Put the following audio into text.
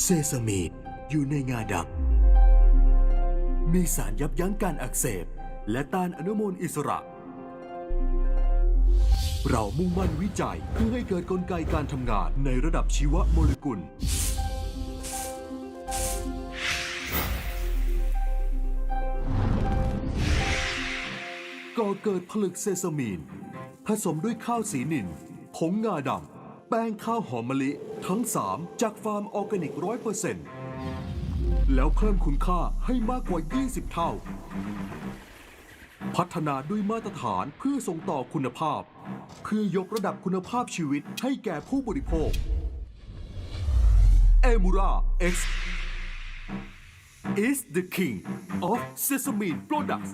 เซซามีนอยู่ในงาดำมีสารยับยั้งการอักเสบ และต้านอนุมูลอิสระ เรามุ่งมั่นวิจัยเพื่อให้เกิดกลไกการทำงานในระดับชีวโมเลกุล ก่อเกิดผลึกเซซามีน ผสมด้วยข้าวสีนินผงงาดำ แป้งข้าวหอมมะลิ ทั้ง 3 จากฟาร์มออร์แกนิกร้อยเปอร์เซ็นต์แล้วเพิ่มคุณค่าให้มากกว่า 20 เท่า พัฒนาด้วยมาตรฐานเพื่อส่งต่อคุณภาพ เพื่อยกระดับคุณภาพชีวิตให้แก่ผู้บริโภคเอมูรา X is the king of sesame products